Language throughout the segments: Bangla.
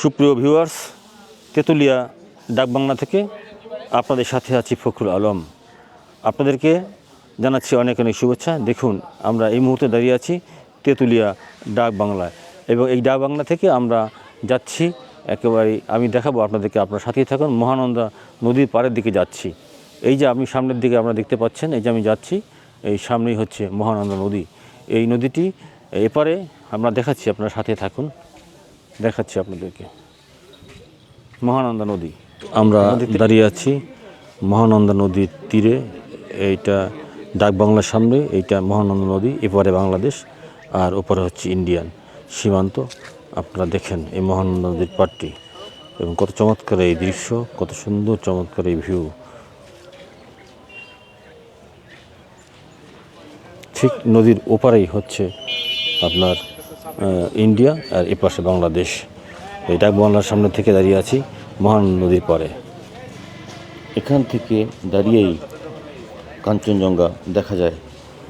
সুপ্রিয় ভিউয়ার্স তেঁতুলিয়া ডাকবাংলা থেকে আপনাদের সাথে আছি ফখরুল আলম। আপনাদেরকে জানাচ্ছি অনেক অনেক শুভেচ্ছা। দেখুন, আমরা এই মুহূর্তে দাঁড়িয়ে আছি তেঁতুলিয়া ডাক বাংলায় এবং এই ডাক বাংলা থেকে আমরা যাচ্ছি। একেবারে আমি দেখাবো আপনাদেরকে, আপনার সাথেই থাকুন। মহানন্দা নদীর পাড়ের দিকে যাচ্ছি। এই যে আপনি সামনের দিকে আমরা দেখতে পাচ্ছেন, এই যে আমি যাচ্ছি, এই সামনেই হচ্ছে মহানন্দা নদী। এই নদীটি এপারে আমরা দেখাচ্ছি, আপনার সাথে থাকুন। দেখাচ্ছি আপনাদেরকে। মহানন্দা নদী। আমরা দাঁড়িয়ে আছি মহানন্দা নদীর তীরে। এইটা ডাক বাংলার সামনে এইটা মহানন্দা নদী এপারে বাংলাদেশ আর ওপারে হচ্ছে ইন্ডিয়ান। সীমান্ত আপনারা দেখেন এই মহানন্দা নদীর পাড়টি। এবং কত চমৎকার এই দৃশ্য কত সুন্দর চমৎকার এই ভিউ ঠিক নদীর ওপারেই হচ্ছে আপনার ইন্ডিয়া আর এপাশে বাংলাদেশ। এই ডাক বাংলার সামনে থেকে দাঁড়িয়ে আছি, মহান নদীর পারে এখান থেকে দাঁড়িয়েই কাঞ্চনজঙ্ঘা দেখা যায়,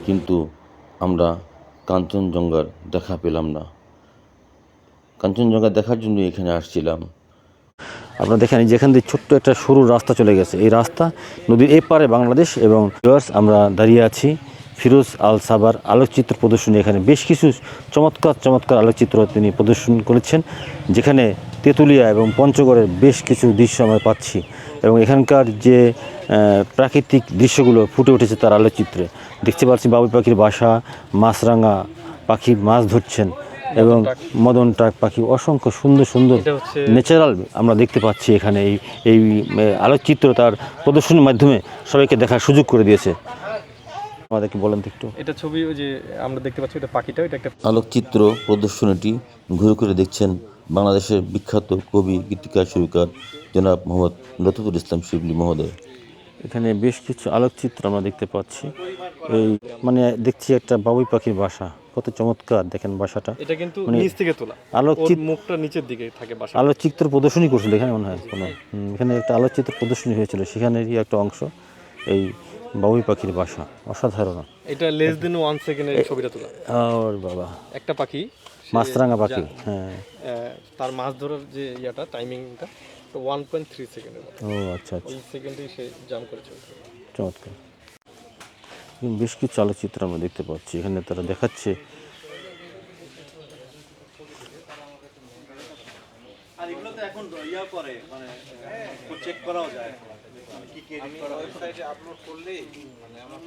কিন্তু আমরা কাঞ্চনজঙ্ঘার দেখা পেলাম না। কাঞ্চনজঙ্ঘা দেখার জন্য এখানে আসছিলাম। আপনারা দেখেন যেখান দিয়ে ছোট্ট একটা সরু রাস্তা চলে গেছে। এই রাস্তা নদীর এপারে বাংলাদেশ এবং আমরা দাঁড়িয়ে আছি। ফিরোজ আল সাবার আলোকচিত্র প্রদর্শনী। এখানে বেশ কিছু চমৎকার চমৎকার আলোকচিত্র তিনি প্রদর্শন করেছেন যেখানে তেঁতুলিয়া এবং পঞ্চগড়ের বেশ কিছু দৃশ্য আমরা পাচ্ছি এবং এখানকার যে প্রাকৃতিক দৃশ্যগুলো ফুটে উঠেছে তার আলোকচিত্রে। দেখতে পাচ্ছি বাবুই পাখির বাসা মাছরাঙা পাখি মাছ ধরছেন এবং মদন টাক পাখি অসংখ্য সুন্দর সুন্দর ন্যাচারাল আমরা দেখতে পাচ্ছি এখানে এই এই আলোকচিত্র তার প্রদর্শনীর মাধ্যমে সবাইকে দেখার সুযোগ করে দিয়েছে। আমাদেরকে বলেন তো একটু। এটা ছবি ওই যে আমরা দেখতে পাচ্ছি এটা পাখিটা এটা একটা আলোকচিত্র প্রদর্শনীটি ঘুরে ঘুরে দেখছেন বাংলাদেশের বিখ্যাত কবি গীতিকার সুরকার জনাব মোহাম্মদ লতিফুল ইসলাম শিবলি মহোদয়। এখানে বেশ কিছু আলোকচিত্র আমরা দেখতে পাচ্ছি। এই মানে দেখছি একটা বাবুই পাখির বাসা কত চমৎকার দেখেন বাসাটা। এটা কিন্তু মানে নিচ থেকে তোলা। আলোকচিত্র মুখটা নিচের দিকে থাকে বাসা আলোকচিত্র প্রদর্শনী করছিল এখানে মনে হয় কোনো। এখানে একটা আলোকচিত্র প্রদর্শনী হয়েছিল সেখানেরই একটা অংশ। এই বাবুই পাখির বাসা অসাধারণ। এটা লেস দেন ওয়ান সেকেন্ডের ছবিটা তোলা। আর বাবা। একটা পাখি মাছরাঙা পাখি হ্যাঁ। তার মাছ ধরার যে ইয়াটা টাইমিংটা ওয়ান পয়েন্ট থ্রি সেকেন্ডের ও আচ্ছা আচ্ছা। ওই সেকেন্ডেই সে জাম করেছে চমৎকার। বেশ কিছু চলচ্চিত্র আমরা দেখতে পাচ্ছি। এখানে তারা দেখাচ্ছে আর এগুলো তো এখন ইয়া করে মানে চেক করাও যায়। কি কি আপলোড করলেই মানে আমার